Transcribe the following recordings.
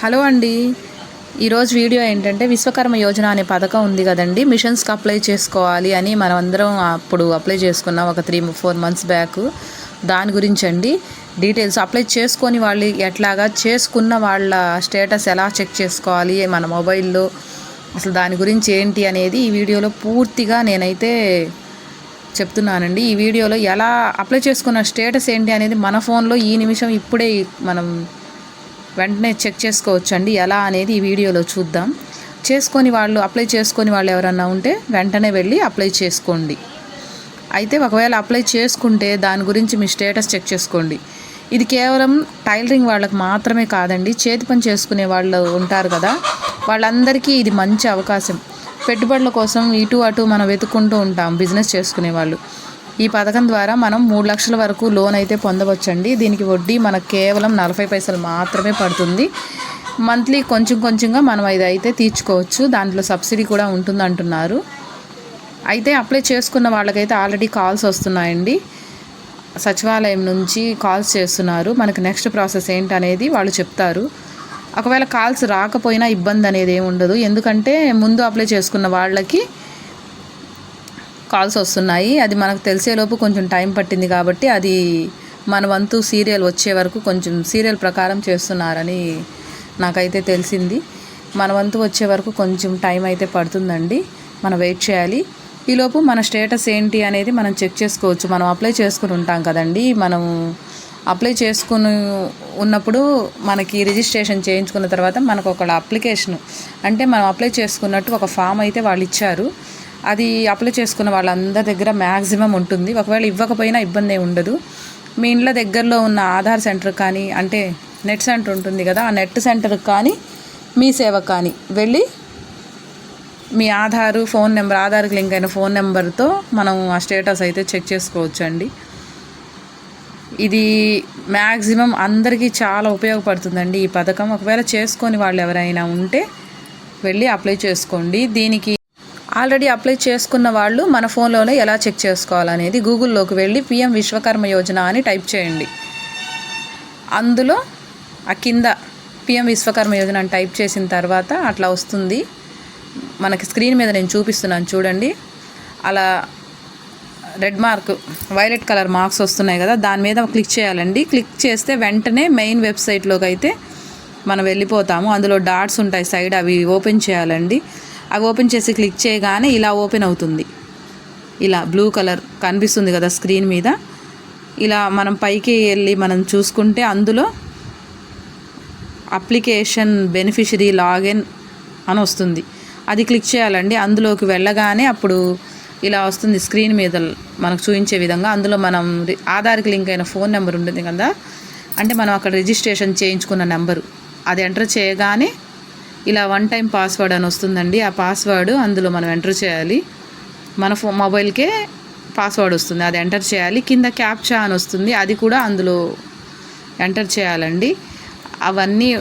Hello అండి. ఈరోజు video ఏంటంటే విశ్వకర్మ యోజన అనే పథకం ఉంది కదండి. మిషన్స్కి అప్లై చేసుకోవాలి అని మనం అందరం అప్పుడు అప్లై చేసుకున్నాం ఒక త్రీ ఫోర్ మంత్స్ బ్యాక్. దాని గురించి అండి. డీటెయిల్స్ అప్లై చేసుకొని వాళ్ళు ఎట్లాగా చేసుకున్న వాళ్ళ స్టేటస్ ఎలా చెక్ చేసుకోవాలి మన మొబైల్లో అసలు దాని గురించి ఏంటి అనేది ఈ వీడియోలో పూర్తిగా నేనైతే చెప్తున్నానండి. ఈ వీడియోలో ఎలా అప్లై చేసుకున్న స్టేటస్ ఏంటి అనేది మన ఫోన్లో ఈ నిమిషం ఇప్పుడే మనం వెంటనే చెక్ చేసుకోవచ్చండి. ఎలా అనేది ఈ వీడియోలో చూద్దాం. చేసుకొని వాళ్ళు అప్లై చేసుకొని వాళ్ళు ఎవరన్నా ఉంటే వెంటనే వెళ్ళి అప్లై చేసుకోండి. అయితే ఒకవేళ అప్లై చేసుకుంటే దాని గురించి మీ స్టేటస్ చెక్ చేసుకోండి. ఇది కేవలం టైలరింగ్ వాళ్ళకి మాత్రమే కాదండి. చేతి పని చేసుకునే వాళ్ళు ఉంటారు కదా వాళ్ళందరికీ ఇది మంచి అవకాశం. పెట్టుబడుల కోసం ఇటు అటు మనం వెతుక్కుంటూ ఉంటాం బిజినెస్ చేసుకునే వాళ్ళు. ఈ పథకం ద్వారా మనం మూడు లక్షల వరకు లోన్ అయితే పొందవచ్చండి. దీనికి వడ్డీ మనకు కేవలం నలభై పైసలు మాత్రమే పడుతుంది. మంత్లీ కొంచెం కొంచెంగా మనం ఇది అయితే తీర్చుకోవచ్చు. దాంట్లో సబ్సిడీ కూడా ఉంటుంది అంటున్నారు అయితే అప్లై చేసుకున్న వాళ్ళకైతే ఆల్రెడీ కాల్స్ వస్తున్నాయండి. సచివాలయం నుంచి కాల్స్ చేస్తున్నారు. మనకు నెక్స్ట్ ప్రాసెస్ ఏంటనేది వాళ్ళు చెప్తారు. ఒకవేళ కాల్స్ రాకపోయినా ఇబ్బంది అనేది ఏమి ఉండదు ఎందుకంటే ముందు అప్లై చేసుకున్న వాళ్ళకి కాల్స్ వస్తున్నాయి. అది మనకు తెలిసేలోపు కొంచెం టైం పట్టింది కాబట్టి అది మన వంతు సీరియల్ వచ్చే వరకు కొంచెం సీరియల్ ప్రకారం చేస్తున్నారని నాకైతే తెలిసింది. మన వంతు వచ్చే వరకు కొంచెం టైం అయితే పడుతుందండి. మనం వెయిట్ చేయాలి. ఈలోపు మన స్టేటస్ ఏంటి అనేది మనం చెక్ చేసుకోవచ్చు. మనం అప్లై చేసుకుని ఉంటాం కదండి. మనం అప్లై చేసుకుని ఉన్నప్పుడు మనకి రిజిస్ట్రేషన్ చేయించుకున్న తర్వాత మనకు ఒక అప్లికేషన్ అంటే మనం అప్లై చేసుకున్నట్టు ఒక ఫామ్ అయితే వాళ్ళు ఇచ్చారు. అది అప్లై చేసుకున్న వాళ్ళందరి దగ్గర మ్యాక్సిమం ఉంటుంది. ఒకవేళ ఇవ్వకపోయినా ఇబ్బంది ఉండదు. మీ ఇంట్లో దగ్గరలో ఉన్న ఆధార్ సెంటర్ కానీ అంటే నెట్ సెంటర్ ఉంటుంది కదా ఆ నెట్ సెంటర్కి కానీ మీ సేవ కానీ వెళ్ళి మీ ఆధారు ఫోన్ నెంబర్ ఆధార్కి లింక్ అయిన ఫోన్ నెంబర్తో మనం ఆ స్టేటస్ అయితే చెక్ చేసుకోవచ్చు అండి ఇది మ్యాక్సిమం అందరికీ చాలా ఉపయోగపడుతుందండి ఈ పథకం. ఒకవేళ చేసుకొని వాళ్ళు ఎవరైనా ఉంటే వెళ్ళి అప్లై చేసుకోండి. దీనికి ఆల్రెడీ అప్లై చేసుకున్న వాళ్ళు మన ఫోన్లోనే ఎలా చెక్ చేసుకోవాలనేది గూగుల్లోకి వెళ్ళి పిఎం విశ్వకర్మ యోజన అని టైప్ చేయండి. అందులో ఆ కింద పిఎం విశ్వకర్మ యోజన అని టైప్ చేసిన తర్వాత అట్లా వస్తుంది. మనకి స్క్రీన్ మీద నేను చూపిస్తున్నాను చూడండి. అలా red mark violet colour marks వస్తున్నాయి కదా దాని మీద క్లిక్ చేయాలండి. క్లిక్ చేస్తే వెంటనే మెయిన్ వెబ్సైట్లోకి అయితే మనం వెళ్ళిపోతాము. అందులో డాట్స్ ఉంటాయి సైడ్ అవి ఓపెన్ చేయాలండి. అవి ఓపెన్ చేసి క్లిక్ చేయగానే ఇలా ఓపెన్ అవుతుంది. ఇలా బ్లూ కలర్ కనిపిస్తుంది కదా స్క్రీన్ మీద. ఇలా మనం పైకి వెళ్ళి మనం చూసుకుంటే అందులో అప్లికేషన్ బెనిఫిషరీ లాగిన్ అని వస్తుంది. అది క్లిక్ చేయాలండి. అందులోకి వెళ్ళగానే అప్పుడు ఇలా వస్తుంది స్క్రీన్ మీద మనకు చూపించే విధంగా. అందులో మనం ఆధార్కి లింక్ అయిన ఫోన్ నెంబర్ ఉంటుంది కదా. అంటే మనం అక్కడ రిజిస్ట్రేషన్ చేయించుకున్న నెంబరు. అది ఎంటర్ చేయగానే ఇలా వన్ టైం పాస్వర్డ్ అని వస్తుందండి. ఆ పాస్వర్డ్ అందులో మనం ఎంటర్ చేయాలి. మన ఫో మొబైల్కే పాస్వర్డ్ వస్తుంది. అది ఎంటర్ చేయాలి. కింద క్యాప్చా అని వస్తుంది. అది కూడా అందులో ఎంటర్ చేయాలండి. అవన్నీ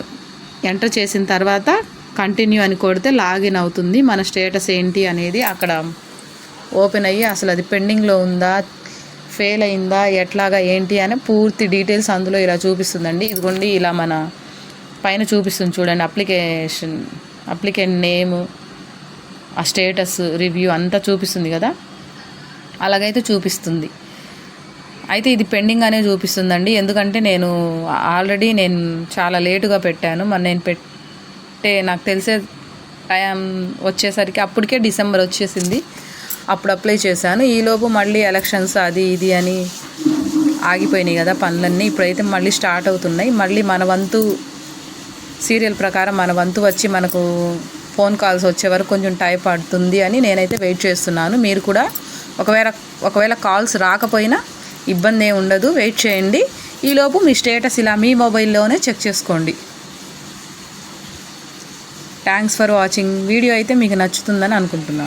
ఎంటర్ చేసిన తర్వాత కంటిన్యూ అని కొడితే లాగిన్ అవుతుంది. మన స్టేటస్ ఏంటి అనేది అక్కడ ఓపెన్ అయ్యి అసలు అది పెండింగ్లో ఉందా? ఫెయిల్ అయిందా? ఎట్లాగా? ఏంటి? అని పూర్తి డీటెయిల్స్ అందులో ఇలా చూపిస్తుందండి. ఇదిగోండి ఇలా మన పైన చూపిస్తుంది చూడండి అప్లికేషన్ అప్లికెంట్ నేము ఆ స్టేటస్ రివ్యూ అంతా చూపిస్తుంది కదా? అలాగైతే చూపిస్తుంది. అయితే ఇది పెండింగ్ అనే చూపిస్తుందండి. ఎందుకంటే నేను ఆల్రెడీ నేను చాలా లేటుగా పెట్టాను. మరి నేను పెట్టే నాకు తెలిసే టైం వచ్చేసరికి అప్పటికే డిసెంబర్ వచ్చేసింది. అప్పుడు అప్లై చేశాను. ఈలోపు మళ్ళీ ఎలక్షన్స్ అది ఇది అని ఆగిపోయినాయి కదా పనులన్నీ. ఇప్పుడైతే మళ్ళీ స్టార్ట్ అవుతున్నాయి. మళ్ళీ మన వంతు సీరియల్ ప్రకారం మన వంతు వచ్చి మనకు ఫోన్ కాల్స్ వచ్చే వరకు కొంచెం టైం పడుతుంది అని నేనైతే వెయిట్ చేస్తున్నాను. మీరు కూడా ఒకవేళ ఒకవేళ కాల్స్ రాకపోయినా ఇబ్బంది ఏమి ఉండదు. వెయిట్ చేయండి. ఈలోపు మీ స్టేటస్ ఇలా మీ మొబైల్లోనే చెక్ చేసుకోండి. Thanks for watching. వీడియో అయితే మీకు నచ్చుతుందని అనుకుంటున్నాను.